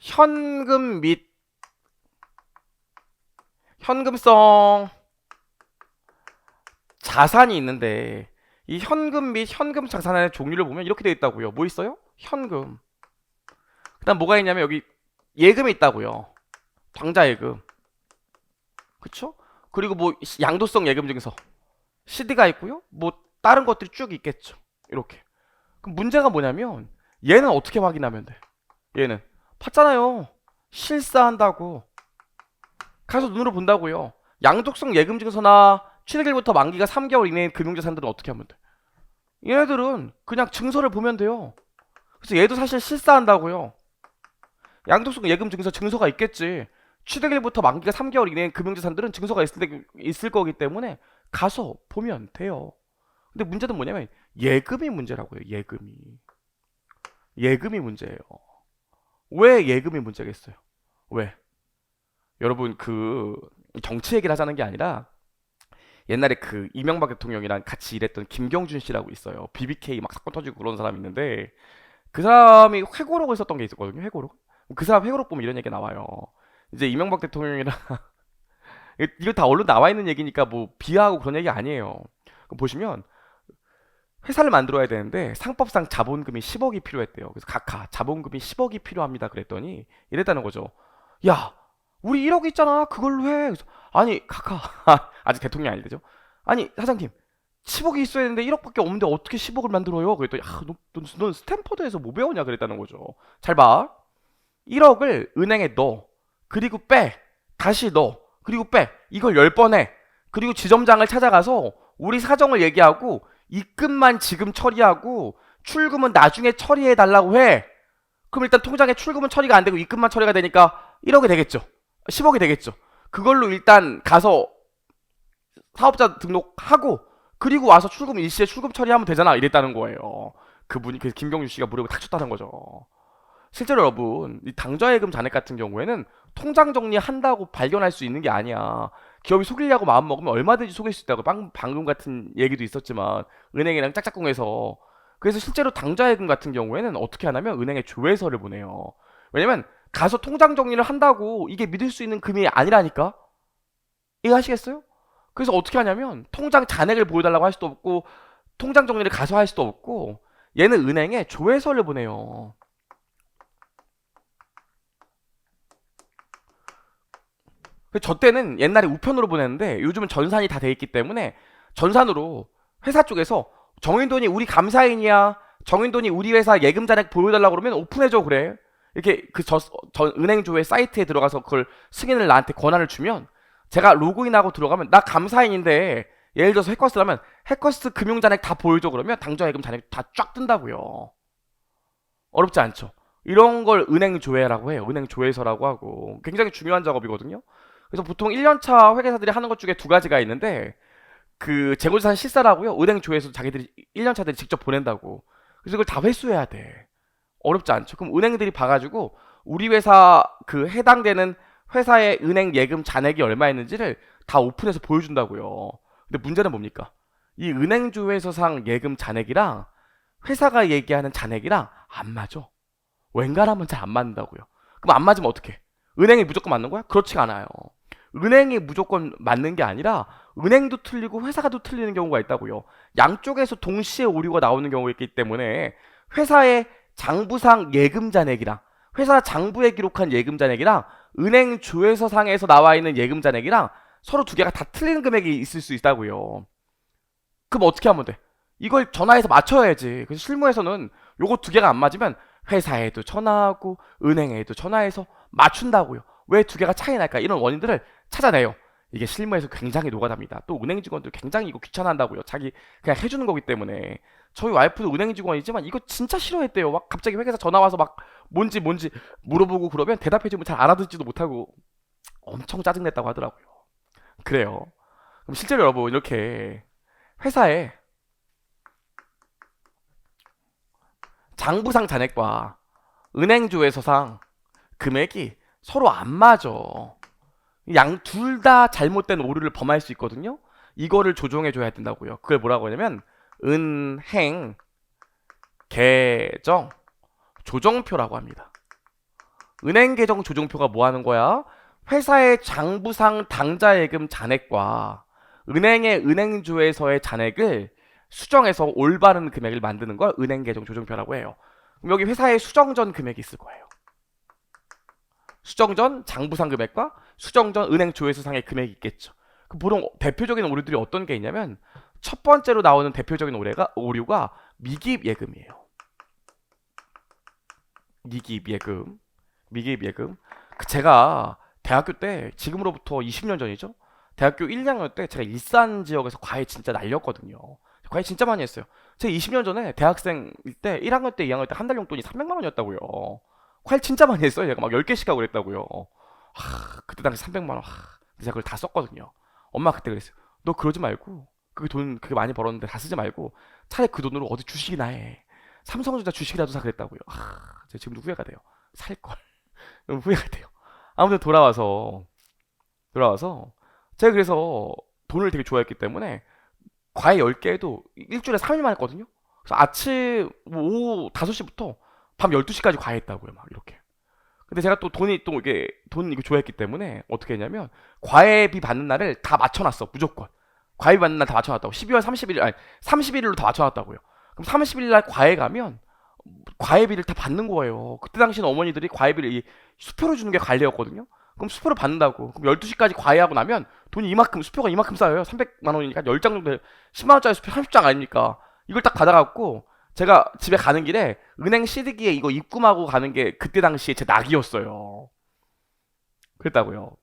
현금 및 현금성 자산이 있는데 이 현금 및 현금 자산의 종류를 보면 이렇게 되어 있다고요. 뭐 있어요? 현금. 그다음 뭐가 있냐면 여기 예금이 있다고요. 당좌 예금. 그쵸? 그리고 뭐 양도성 예금 중에서 CD가 있고요. 뭐 다른 것들이 쭉 있겠죠. 이렇게. 그럼 문제가 뭐냐면 얘는 어떻게 확인하면 돼? 얘는 봤잖아요. 실사한다고. 가서 눈으로 본다고요. 양도성 예금 증서나 취득일부터 만기가 3개월 이내인 금융자산들은 어떻게 하면 돼? 얘네들은 그냥 증서를 보면 돼요. 그래서 얘도 사실 실사한다고요. 양도성 예금 증서 증서가 있겠지. 취득일부터 만기가 3개월 이내인 금융자산들은 증서가 있을, 때, 있을 거기 때문에 가서 보면 돼요. 근데 문제는 뭐냐면 예금이 문제라고요. 예금이. 예금이 문제예요. 왜 예금이 문제겠어요? 왜? 여러분 그 정치 얘기를 하자는 게 아니라 옛날에 그 이명박 대통령이랑 같이 일했던 김경준 씨라고 있어요. BBK 막 사건 터지고 그런 사람이 있는데 그 사람이 회고록을 썼던 게 있었거든요. 회고록. 그 사람 회고록 보면 이런 얘기 나와요. 이제 이명박 대통령이랑 이거 다 언론 나와 있는 얘기니까 뭐 비하하고 그런 얘기 아니에요. 보시면 회사를 만들어야 되는데 상법상 자본금이 10억이 필요했대요. 그래서 각하 자본금이 10억이 필요합니다. 그랬더니 이랬다는 거죠. 야, 우리 1억 있잖아. 그걸로 해. 그래서 아니, 각하 아직 대통령이 아니되죠. 아니, 사장님. 10억이 있어야 되는데 1억밖에 없는데 어떻게 10억을 만들어요? 그랬더니 야, 너, 너, 넌 스탠퍼드에서 뭐 배우냐 그랬다는 거죠. 잘 봐. 1억을 은행에 넣어. 그리고 빼. 다시 넣어. 그리고 빼. 이걸 10번 해. 그리고 지점장을 찾아가서 우리 사정을 얘기하고 입금만 지금 처리하고 출금은 나중에 처리해 달라고 해. 그럼 일단 통장에 출금은 처리가 안 되고 입금만 처리가 되니까 1억이 되겠죠. 10억이 되겠죠. 그걸로 일단 가서 사업자 등록하고 그리고 와서 출금 일시에 출금 처리하면 되잖아. 이랬다는 거예요. 그분이 그래서 김경주 씨가 무릎을 탁 쳤다는 거죠. 실제로 여러분, 이 당좌예금 잔액 같은 경우에는 통장 정리한다고 발견할 수 있는 게 아니야. 기업이 속이려고 마음 먹으면 얼마든지 속일 수 있다고 방, 방금 같은 얘기도 있었지만 은행이랑 짝짝꿍해서 그래서 실제로 당좌예금 같은 경우에는 어떻게 하냐면 은행에 조회서를 보내요. 왜냐면 가서 통장 정리를 한다고 이게 믿을 수 있는 금이 아니라니까. 이해하시겠어요? 그래서 어떻게 하냐면 통장 잔액을 보여달라고 할 수도 없고 통장 정리를 가서 할 수도 없고 얘는 은행에 조회서를 보내요. 저 때는 옛날에 우편으로 보냈는데 요즘은 전산이 다 돼 있기 때문에 전산으로 회사 쪽에서 정인돈이 우리 감사인이야. 정인돈이 우리 회사 예금 잔액 보여달라고 그러면 오픈해줘 그래. 이렇게 그 저, 저 은행 조회 사이트에 들어가서 그걸 승인을 나한테 권한을 주면 제가 로그인하고 들어가면 나 감사인인데 예를 들어서 해커스라면 해커스 금융 잔액 다 보여줘 그러면 당좌 예금 잔액 다 쫙 뜬다고요. 어렵지 않죠. 이런 걸 은행 조회라고 해요. 은행 조회서라고 하고 굉장히 중요한 작업이거든요. 그래서 보통 1년차 회계사들이 하는 것 중에 두 가지가 있는데 그 재고자산 실사라고요. 은행 조회서 자기들이 1년차들이 직접 보낸다고. 그래서 그걸 다 회수해야 돼. 어렵지 않죠. 그럼 은행들이 봐가지고 우리 회사 그 해당되는 회사의 은행 예금 잔액이 얼마였는지를 다 오픈해서 보여준다고요. 근데 문제는 뭡니까? 이 은행 조회서상 예금 잔액이랑 회사가 얘기하는 잔액이랑 안 맞아. 웬간하면 잘 안 맞는다고요. 그럼 안 맞으면 어떡해? 은행이 무조건 맞는 거야? 그렇지가 않아요. 은행이 무조건 맞는 게 아니라 은행도 틀리고 회사가 또 틀리는 경우가 있다고요. 양쪽에서 동시에 오류가 나오는 경우가 있기 때문에 회사의 장부상 예금 잔액이랑 회사 장부에 기록한 예금 잔액이랑 은행 조회서 상에서 나와 있는 예금 잔액이랑 서로 두 개가 다 틀리는 금액이 있을 수 있다고요. 그럼 어떻게 하면 돼? 이걸 전화해서 맞춰야지. 그래서 실무에서는 요거 두 개가 안 맞으면 회사에도 전화하고 은행에도 전화해서 맞춘다고요. 왜 두 개가 차이 날까? 이런 원인들을 찾아내요. 이게 실무에서 굉장히 노가다입니다. 또 은행 직원들 굉장히 이거 귀찮아한다고요. 자기 그냥 해주는 거기 때문에 저희 와이프도 은행 직원이지만 이거 진짜 싫어했대요. 막 갑자기 회계사 전화 와서 막 뭔지 뭔지 물어보고 그러면 대답해주면 잘 알아듣지도 못하고 엄청 짜증냈다고 하더라고요. 그래요. 그럼 실제로 여러분 이렇게 회사에 장부상 잔액과 은행조회서상 금액이 서로 안 맞아. 양 둘 다 잘못된 오류를 범할 수 있거든요. 이거를 조정해 줘야 된다고요. 그걸 뭐라고 하냐면 은행 계정 조정표라고 합니다. 은행 계정 조정표가 뭐 하는 거야? 회사의 장부상 당자예금 잔액과 은행의 은행조에서의 잔액을 수정해서 올바른 금액을 만드는 걸 은행 계정 조정표라고 해요. 그럼 여기 회사의 수정전 금액이 있을 거예요. 수정전 장부상 금액과 수정전 은행 조회수상의 금액이 있겠죠. 그 보통 대표적인 오류들이 어떤 게 있냐면 첫 번째로 나오는 대표적인 오류가 오류가 미기입 예금이에요. 미기입 예금, 미기입 예금. 그 제가 대학교 때 지금으로부터 20년 전이죠. 대학교 1, 2학년 때 제가 일산 지역에서 과외 진짜 날렸거든요. 과외 진짜 많이 했어요. 제가 20년 전에 대학생일 때 1학년 때 2학년 때 한 달 용돈이 300만 원이었다고요. 과외 진짜 많이 했어요. 제가 막 10개씩 하고 그랬다고요. 하, 그때 당시 300만 원. 하, 제가 그걸 다 썼거든요. 엄마 그때 그랬어요. 너 그러지 말고 그게 돈 그게 많이 벌었는데 다 쓰지 말고 차라리 그 돈으로 어디 주식이나 해. 삼성전자 주식이라도 사 그랬다고요. 하, 제가 지금도 후회가 돼요. 살 걸. 너무 후회가 돼요. 아무튼 돌아와서 돌아와서 제가 그래서 돈을 되게 좋아했기 때문에 과외 10개에도 일주일에 3일만 했거든요. 그래서 아침 뭐 오후 5시부터 밤 12시까지 과외했다고요. 막 이렇게. 근데 제가 또 돈이 또 이게 돈 이거 좋아했기 때문에 어떻게 했냐면 과외비 받는 날을 다 맞춰놨어 무조건. 과외비 받는 날 다 맞춰놨다고. 12월 31일 아니 31일로 다 맞춰놨다고요. 그럼 30일 날 과외 가면 과외비를 다 받는 거예요. 그때 당시는 어머니들이 과외비를 이 수표로 주는 게 관례였거든요. 그럼 수표를 받는다고. 그럼 12시까지 과외하고 나면 돈이 이만큼 수표가 이만큼 쌓여요. 300만 원이니까 10장 정도 10만 원짜리 수표 30장 아닙니까? 이걸 딱 받아갖고 제가 집에 가는 길에 은행 시드기에 이거 입금하고 가는 게 그때 당시에 제 낙이었어요. 그랬다고요.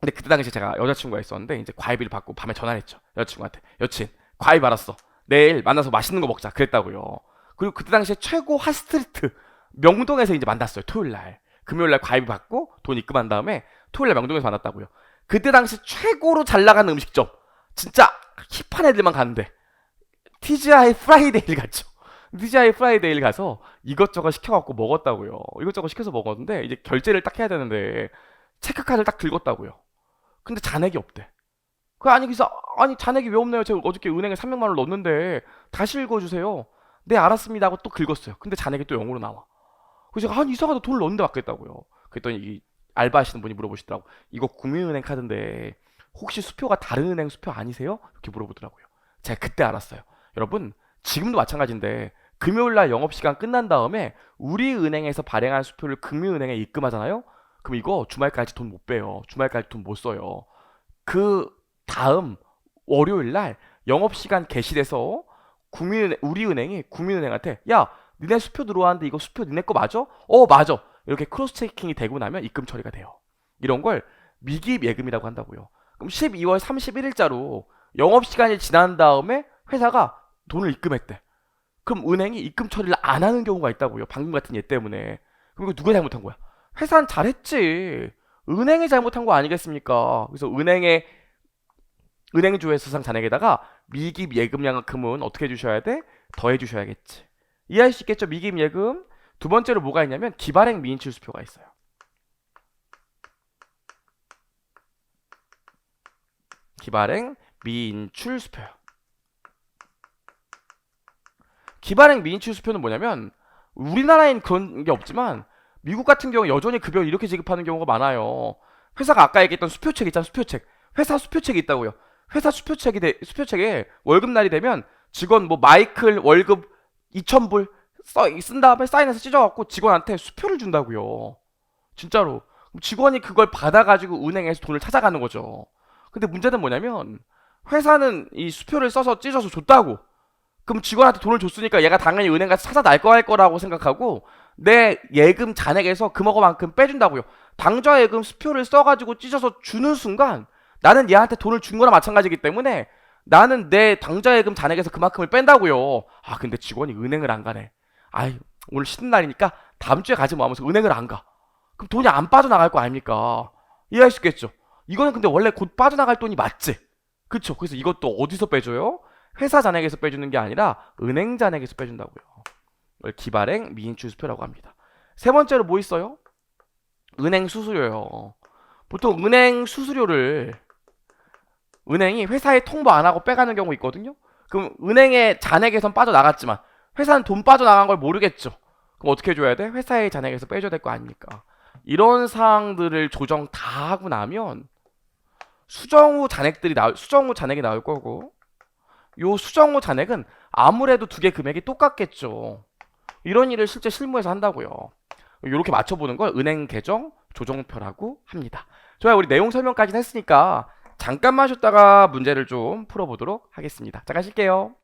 근데 그때 당시에 제가 여자친구가 있었는데 이제 과외비를 받고 밤에 전화를 했죠. 여자친구한테. 여친, 과외 받았어. 내일 만나서 맛있는 거 먹자. 그랬다고요. 그리고 그때 당시에 최고 핫스트리트 명동에서 이제 만났어요. 토요일 날. 금요일 날 과외비 받고 돈 입금한 다음에 토요일 날 명동에서 만났다고요. 그때 당시 최고로 잘 나가는 음식점. 진짜 힙한 애들만 가는데 TGI 프라이데이를 갔죠. TGI 프라이데이를 가서 이것저것 시켜갖고 먹었다고요. 이것저것 시켜서 먹었는데 이제 결제를 딱 해야 되는데 체크카드를 딱 긁었다고요. 근데 잔액이 없대. 그 아니 그래서 아니 잔액이 왜 없나요? 제가 어저께 은행에 300만 원을 넣었는데 다시 읽어주세요. 네 알았습니다 하고 또 긁었어요. 근데 잔액이 또 0으로 나와. 그래서 제가 아니 이상하다 돈을 넣었는데 맞겠다고요. 그랬더니 이 알바하시는 분이 물어보시더라고. 이거 국민은행 카드인데 혹시 수표가 다른 은행 수표 아니세요? 이렇게 물어보더라고요. 제가 그때 알았어요. 여러분 지금도 마찬가지인데 금요일 날 영업 시간 끝난 다음에 우리 은행에서 발행한 수표를 금융은행에 입금하잖아요. 그럼 이거 주말까지 돈 못 빼요. 주말까지 돈 못 써요. 그 다음 월요일 날 영업 시간 개시돼서 국민은행 우리 은행이 국민은행한테 야 니네 수표 들어왔는데 이거 수표 니네 거 맞아? 어 맞아. 이렇게 크로스 체킹이 되고 나면 입금 처리가 돼요. 이런 걸 미기입 예금이라고 한다고요. 그럼 12월 31일자로 영업 시간이 지난 다음에 회사가 돈을 입금했대. 그럼 은행이 입금 처리를 안 하는 경우가 있다고요. 방금 같은 예 때문에. 그럼 이거 누가 잘못한 거야? 회사는 잘했지. 은행이 잘못한 거 아니겠습니까? 그래서 은행의 은행조회수상 잔액에다가 미기입 예금량금은 어떻게 해주셔야 돼? 더해 주셔야겠지. 이해할 수 있겠죠? 미기입 예금. 두 번째로 뭐가 있냐면 기발행 미인출 수표가 있어요. 기발행 미인출 수표요. 기발행 미인출 수표는 뭐냐면 우리나라엔 그런 게 없지만 미국 같은 경우 여전히 급여를 이렇게 지급하는 경우가 많아요. 회사가 아까 얘기했던 수표책 있잖아, 수표책. 회사 수표책이 있다고요. 회사 수표책이 돼, 수표책에 월급날이 되면 직원 뭐 마이클 월급 2,000불 써, 쓴 다음에 사인해서 찢어갖고 직원한테 수표를 준다고요. 진짜로. 직원이 그걸 받아가지고 은행에서 돈을 찾아가는 거죠. 근데 문제는 뭐냐면 회사는 이 수표를 써서 찢어서 줬다고. 그럼 직원한테 돈을 줬으니까 얘가 당연히 은행 가서 찾아 날 거할 거라고 생각하고 내 예금 잔액에서 금액만큼 빼준다고요. 당좌 예금 수표를 써가지고 찢어서 주는 순간 나는 얘한테 돈을 준 거나 마찬가지기 때문에 나는 내 당좌 예금 잔액에서 그만큼을 뺀다고요. 아 근데 직원이 은행을 안 가네. 아이 오늘 쉬는 날이니까 다음 주에 가지 뭐 하면서 은행을 안 가. 그럼 돈이 안 빠져나갈 거 아닙니까? 이해할 수 있겠죠? 이거는 근데 원래 곧 빠져나갈 돈이 맞지? 그쵸? 그래서 이것도 어디서 빼줘요? 회사 잔액에서 빼주는 게 아니라 은행 잔액에서 빼준다고요. 이걸 기발행 미인출 수표라고 합니다. 세 번째로 뭐 있어요? 은행 수수료요. 보통 은행 수수료를 은행이 회사에 통보 안 하고 빼가는 경우 있거든요. 그럼 은행의 잔액에선 빠져나갔지만 회사는 돈 빠져나간 걸 모르겠죠. 그럼 어떻게 해줘야 돼? 회사의 잔액에서 빼줘야 될 거 아닙니까? 이런 사항들을 조정 다 하고 나면 수정 후 잔액들이 나올 수정 후 잔액이 나올 거고 요 수정 후 잔액은 아무래도 두 개 금액이 똑같겠죠. 이런 일을 실제 실무에서 한다고요. 이렇게 맞춰보는 걸 은행 계정 조정표라고 합니다. 좋아요. 우리 내용 설명까지 했으니까 잠깐만 쉬었다가 문제를 좀 풀어보도록 하겠습니다. 잠깐 쉴게요.